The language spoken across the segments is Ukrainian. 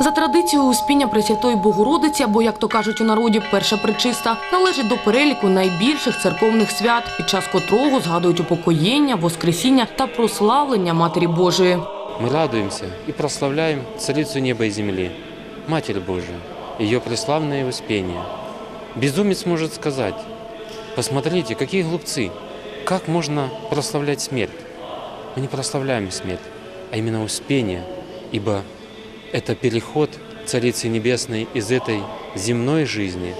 За традицією успіння Пресвятої Богородиці, або як то кажуть у народі, перша причиста, належить до переліку найбільших церковних свят, під час котрого згадують упокоєння, воскресіння та прославлення Матері Божої. Мы радуемся и прославляем Царицу неба и земли, Матерь Божию, ее преславное успение. Безумец может сказать, посмотрите, какие глупцы, как можно прославлять смерть? Мы не прославляем смерть, а именно успение, ибо это переход Царицы Небесной из этой земной жизни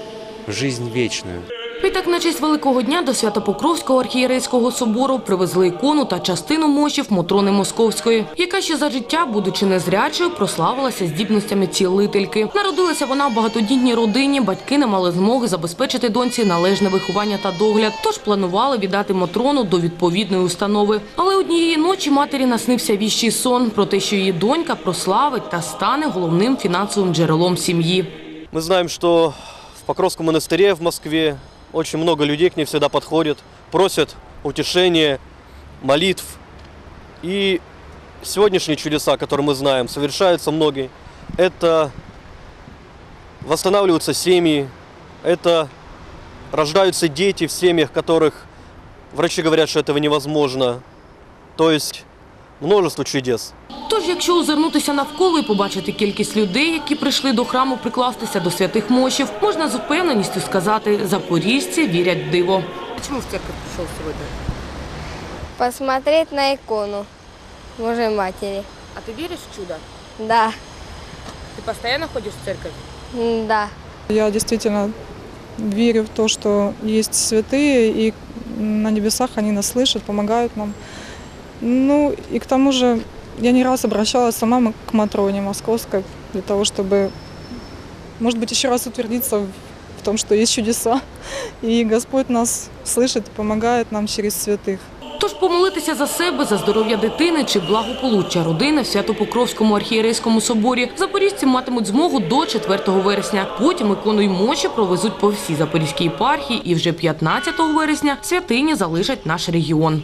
в жизнь вечную. Відтак на честь Великого дня до Святопокровського архієрейського собору привезли ікону та частину мощів Мотрони Московської, яка ще за життя, будучи незрячою, прославилася здібностями цілительки. Народилася вона в багатодітній родині, батьки не мали змоги забезпечити доньці належне виховання та догляд, тож планували віддати Мотрону до відповідної установи. Але однієї ночі матері наснився віщий сон про те, що її донька прославить та стане головним фінансовим джерелом сім'ї. Мы знаем, что в Покровском монастыре в Москве очень много людей к ней всегда подходят, просят утешения, молитв. И сегодняшние чудеса, которые мы знаем, совершаются многие. Это восстанавливаются семьи, это рождаются дети в семьях, которых врачи говорят, что этого невозможно. То есть множество чудес. Тож, якщо озирнутися навколо і побачити кількість людей, які прийшли до храму прикластися до святих мощів, можна з впевненістю сказати, запоріжці вірять в диво. Почему в церковь пришел сегодня? Посмотреть на икону Божьей Матери. А ты веришь в чудо? Да, Ты постоянно ходишь в церковь? м, да. Я действительно верю в то, что есть святые, и на небесах они нас слышат, помогают нам. Ну и к тому же я не раз обращалась сама м- к Матроне Московской для того, чтобы, может быть, еще раз утвердиться в в том, что есть чудеса. И Господь нас слышит и помогает нам через святых. Тож помолитися за себе, за здоров'я дитини чи благополуччя родини в Свято-Покровському архієрейському соборі запоріжці матимуть змогу до 4 вересня. Потім ікону й мощі провезуть по всій Запорізькій єпархії і вже 15 вересня святині залишать наш регіон.